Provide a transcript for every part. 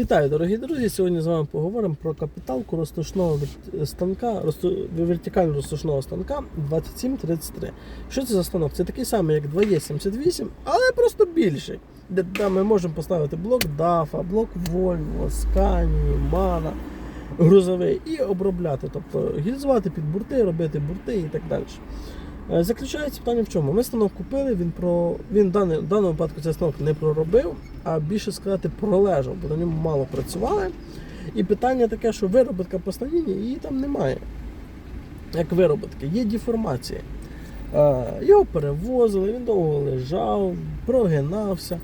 Вітаю, дорогі друзі! Сьогодні з вами поговоримо про капіталку розташного станка, вертикально розташного станка 2733. Що це за станок? Це такий самий, як 2Е78, але просто більший. Де, де ми можемо поставити блок DAF, блок Volvo, Scania, Mana, грузовий і обробляти, тобто гільзувати під бурти, робити бурти і так далі. Е, Заключається питання в чому? Ми станок купили, він про він в даний- в даному випадку цей станок не проробив, а більше сказати пролежав, бо на ньому мало працювали. І питання таке, що виробітка по станіні її там немає. Як виробітки, є деформації. Е, Його перевозили, він довго лежав, прогинався.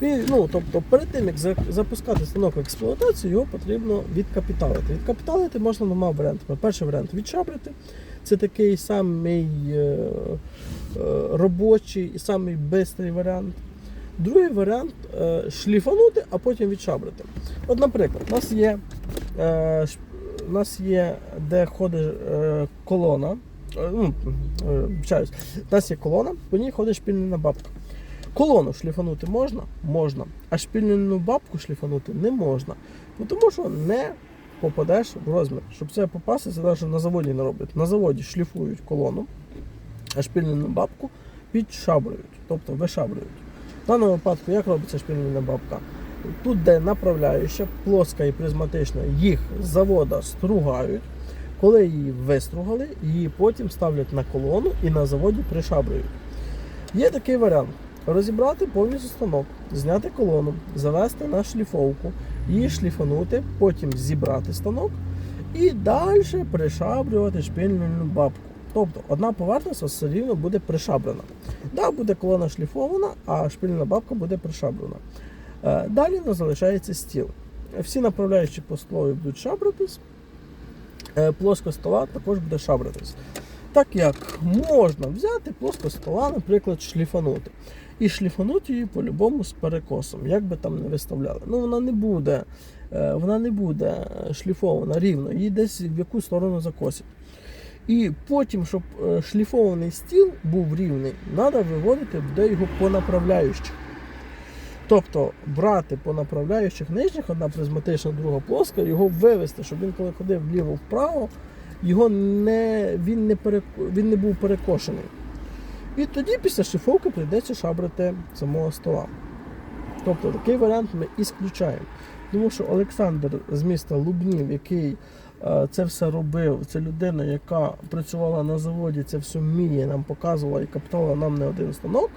Ну, тобто, перед тим, як запускати станок в експлуатацію, його потрібно відкапіталити. Відкапіталити можна двома варіантами. Перший варіант відшабрити. Це такий самий е, е, робочий і самий бистрий варіант. Другий варіант е, шліфанути, а потім відшабрити. От, наприклад, у нас є, е, у нас є де ходить е, колона. Е, ну, е. У нас є колона, по ній ходить шпільна бабка. Колону шліфанути можна? Можна. А шпільну бабку шліфанути не можна. Ну, Тому що не попадеш в розмір. Щоб це попасти, це навіть на заводі не роблять. На заводі шліфують колону, а шпільну бабку підшабрують, тобто вишабрують. В даному випадку, як робиться шпільна бабка? Тут, де направляюча, плоска і призматична, їх з завода стругають. Коли її вистругали, її потім ставлять на колону і на заводі пришабрують. Є такий варіант: розібрати повністю станок, зняти колону, завести на шліфовку, її шліфанути, потім зібрати станок і далі пришабрювати шпильну бабку. Тобто одна поверхність все рівно буде пришабрена. Да, буде колона шліфована, а шпильна бабка буде пришабрена. Е, Далі нас залишається стіл. Всі направляючі по столові будуть шабратись, е, плоска стола також буде шабратись. Так як можна взяти плоско стола, наприклад, шліфанути. І шліфанути її по-любому з перекосом, як би там не виставляли. Ну вона не буде, е, вона не буде шліфована рівно, її десь в яку сторону закосить. І потім, щоб е, шліфований стіл був рівний, треба виводити буде його по направляючих. Тобто брати по направляючих нижніх, одна призматична, друга плоска, його вивести, щоб він коли ходив вліво-вправо, його не, він, не перек, він не був перекошений. І тоді після шліфовки прийдеться шабрити самого стола. Тобто такий варіант ми ісключаємо. Тому що Олександр з міста Лубнів, який е, це все робив, це людина, яка працювала на заводі, це все вміє, нам показувала і каптала нам не один станок.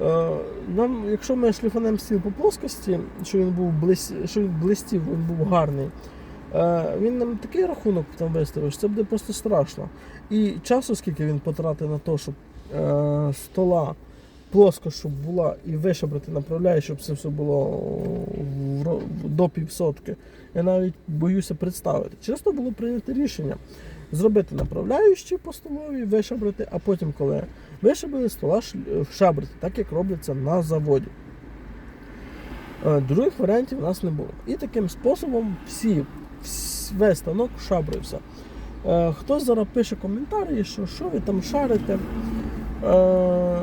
Е, Нам, якщо ми шліфанемо стіл по плоскості, що він був блис... що він блистів, він був гарний, е, він нам такий рахунок там виставив, що це буде просто страшно. І часу, скільки він потратив на те, щоб е, стола плоско, щоб була і вишабрати направляє, щоб це все було в ро- до півсотки. Я навіть боюся представити. Часто було прийнято рішення зробити направляючі по столовій, вишабрати, а потім, коли вишабрали, стола ш- шабрати, так як робиться на заводі. Е, Других варіантів у нас не було. І таким способом всі, вс- весь станок шабрився. Е, Хтось зараз пише коментарі, що що ви там шарите. Е,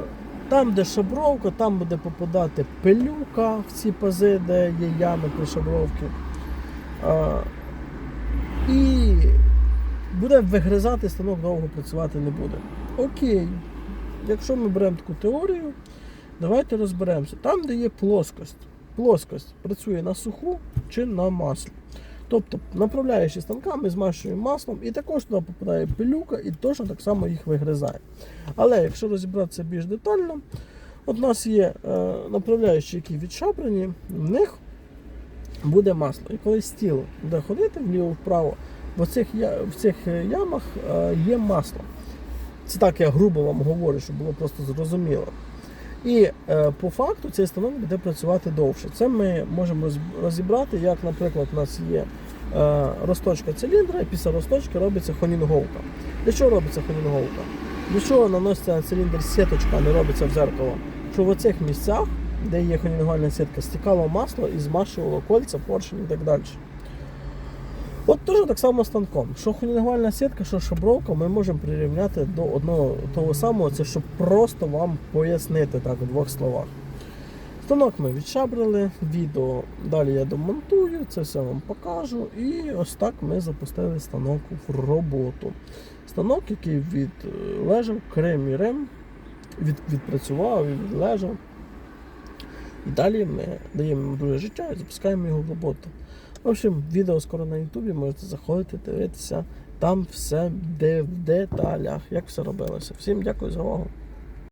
Там, де шабровка, там буде попадати пилюка в ці пази, де є ями при шабровці. Е, І буде вигризати станок, довго працювати не буде. Окей, якщо ми беремо таку теорію, давайте розберемося. Там, де є плоскость, плоскость працює на суху чи на маслі. Тобто, направляючи станка, ми змащуємо маслом і також туди попадає пилюка і точно так само їх вигризає. Але якщо розібратися більш детально, от у нас є е, направляючі, які відшабрені, в них буде масло. І коли стіл буде ходити вліво-вправо, в цих, в цих е, ямах е, є масло. Це так я грубо вам говорю, щоб було просто зрозуміло. І е, по факту цей станок буде працювати довше. Це ми можемо розібрати, як, наприклад, у нас є е, розточка циліндра, і після розточки робиться хонінговка. Для чого робиться хонінговка? Для чого наноситься на циліндр сіточка, а не робиться в зеркало? Щоб в оцих місцях, де є хонінгувальна сітка, стікало масло і змащувало кольця, поршень і так далі. От теж так само станком. Що хонінгувальна сітка, що шабровка, ми можемо прирівняти до одного того самого, це щоб просто вам пояснити так у двох словах. Станок ми відшабрили, відео далі я домонтую, це все вам покажу. І ось так ми запустили станок в роботу. Станок, який відлежав крем і рем, від, відпрацював і відлежав. Далі ми даємо друге життя і запускаємо його в роботу. В общем, відео скоро на Ютубі, можете заходити, дивитися. Там все де в деталях, як все робилося. Всім дякую за увагу.